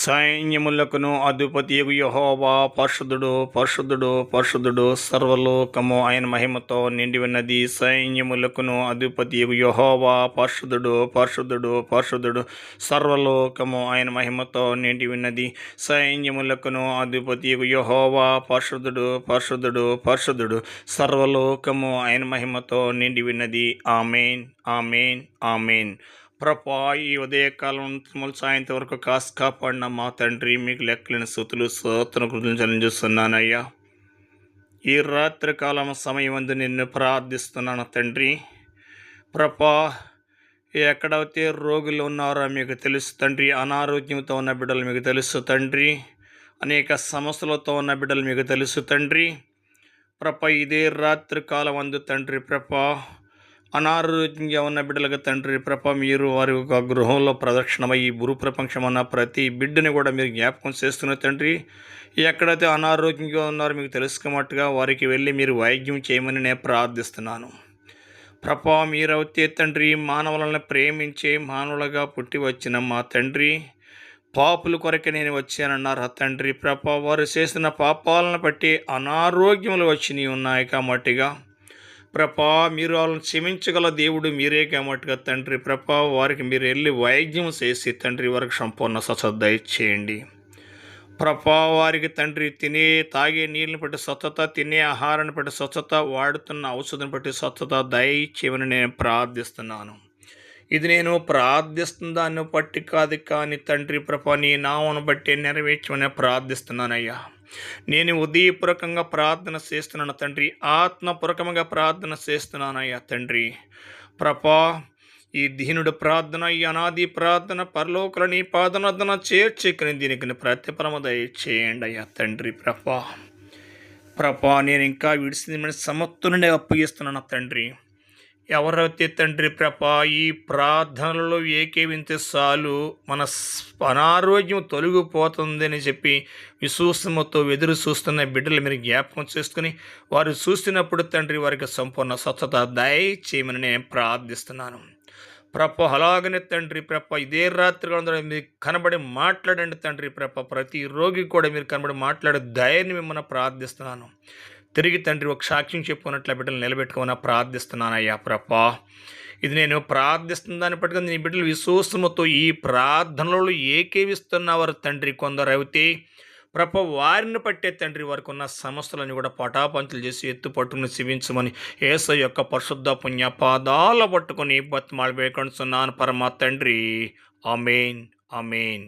సైన్యములకును అధిపతి యహోవా పరిశుద్ధుడు పరిశుద్ధుడు పరిశుద్ధుడు సర్వలోకము ఆయన మహిమతో నిండి ఉన్నది సైన్యములకును అధిపతి యహోవా పరిశుద్ధుడు పరిశుద్ధుడు పరిశుద్ధుడు సర్వలోకము ఆయన మహిమతో నిండి ఉన్నది సైన్యములకును అధిపతి యహోవా పరిశుద్ధుడు పరిశుద్ధుడు పరిశుద్ధుడు సర్వలోకము ఆయన మహిమతో నిండి ఉన్నది ఆమెన్ ఆమెన్ ఆమెన్. ప్రభా ఈ ఉదయకాలం మళ్ళీ సాయంత్రం వరకు కాసు కాపాడిన మా తండ్రి మీకు లెక్కలేని స్థుతులు స్తోత్ర కృతులు చెల్లించుస్తున్నానయ్యా ఈ రాత్రి కాలం సమయం అందు నిన్ను ప్రార్థిస్తున్నాను తండ్రి. ప్రభా ఎక్కడైతే రోగులు ఉన్నారో మీకు తెలుసు తండ్రి అనారోగ్యంతో ఉన్న బిడ్డలు మీకు తెలుసు తండ్రి అనేక సమస్యలతో ఉన్న బిడ్డలు మీకు తెలుసు తండ్రి. ప్రభ ఇదే రాత్రి కాలం అందు తండ్రి ప్రభా అనారోగ్యంగా ఉన్న బిడ్డలకు తండ్రి ప్రభ మీరు వారి యొక్క గృహంలో ప్రదక్షిణమై ఈ ప్రపంచం అన్న ప్రతి బిడ్డని కూడా మీరు జ్ఞాపకం చేస్తున్న తండ్రి. ఎక్కడైతే అనారోగ్యంగా ఉన్నారో మీకు తెలుసుకున్నట్టుగా వారికి వెళ్ళి మీరు వైద్యం చేయమని నేను ప్రార్థిస్తున్నాను. ప్రభా మీరైతే తండ్రి మానవులను ప్రేమించే మానవులుగా పుట్టి వచ్చిన మా తండ్రి పాపుల కొరకే నేను వచ్చానన్నారు. తండ్రి ప్రభా వారు చేసిన పాపాలను బట్టి అనారోగ్యములు వచ్చినాయి ఉన్నాయి కాబట్టిగా ప్రభా మీరు వాళ్ళని క్షమించగల దేవుడు మీరే కాబట్టిగా తండ్రి. ప్రభా వారికి మీరు వెళ్ళి వైద్యం చేసి తండ్రి వారికి సంపూర్ణ స్వచ్ఛత ఇచ్చేయండి. ప్రభా వారికి తండ్రి తినే తాగే నీళ్ళని బట్టి స్వచ్ఛత తినే ఆహారాన్ని బట్టి స్వచ్ఛత వాడుతున్న ఔషధం బట్టి స్వచ్ఛత దయచేయమని నేను ప్రార్థిస్తున్నాను. ఇది నేను ప్రార్థిస్తున్న దాన్ని బట్టి కాదు కానీ తండ్రి ప్రభా నీ నామను బట్టి నెరవేర్చమని ప్రార్థిస్తున్నానయ్యా. నేను ఉదయపూర్వకంగా ప్రార్థన చేస్తున్నాను తండ్రి. ఆత్మపూర్వకంగా ప్రార్థన చేస్తున్నానయ్యా తండ్రి. ప్రభా ఈ దీనుడు ప్రార్థన ఈ అనాది ప్రార్థన పరలోకులని నీ పాదనర్థన చేర్చికని దీనికి ప్రతిఫలమ దయచేయండి అయ్యా తండ్రి ప్రభా. ప్రభా నేను ఇంకా విడిసింది సమత్తునుండి అప్పగిస్తున్నాను తండ్రి. ఎవరైతే తండ్రి ప్రభ ఈ ప్రార్థనలో ఏకేవింతే చాలు. మన స్- అనారోగ్యం తొలగిపోతుందని చెప్పి విశ్వాసముతో ఎదురు చూస్తున్న బిడ్డలు మీరు జ్ఞాపకం చేసుకుని వారు చూసినప్పుడు తండ్రి వారికి సంపూర్ణ స్వచ్ఛత దయచేయమని నేను ప్రార్థిస్తున్నాను. ప్రప అలాగనే తండ్రి ప్రప ఇదే రాత్రి మీరు కనబడి మాట్లాడండి తండ్రి ప్రప ప్రతి రోగి కూడా మీరు కనబడి మాట్లాడే ధైర్యం మిమ్మల్ని ప్రార్థిస్తున్నాను. తిరిగి తండ్రి ఒక సాక్ష్యం చెప్పుకున్నట్లు బిడ్డలు నిలబెట్టుకోమని ప్రార్థిస్తున్నానయ్యా ప్రభా. ఇది నేను ప్రార్థిస్తున్న దాన్ని పట్టుకుని నీ బిడ్డలు విశ్వాసముతో ఈ ప్రార్థనలో ఏకేవిస్తున్నవారు తండ్రి కొందరు అయితే ప్రభ వారిని పట్టే తండ్రి వారికి ఉన్న సమస్యలను కూడా పటాపంచులు చేసి ఎత్తు పట్టుకుని శివించమని ఏస యొక్క పరిశుద్ధ పుణ్య పాదాల పట్టుకుని బతిమాలు వేకొంటున్నాను పరమ తండ్రి. అమేన్ అమేన్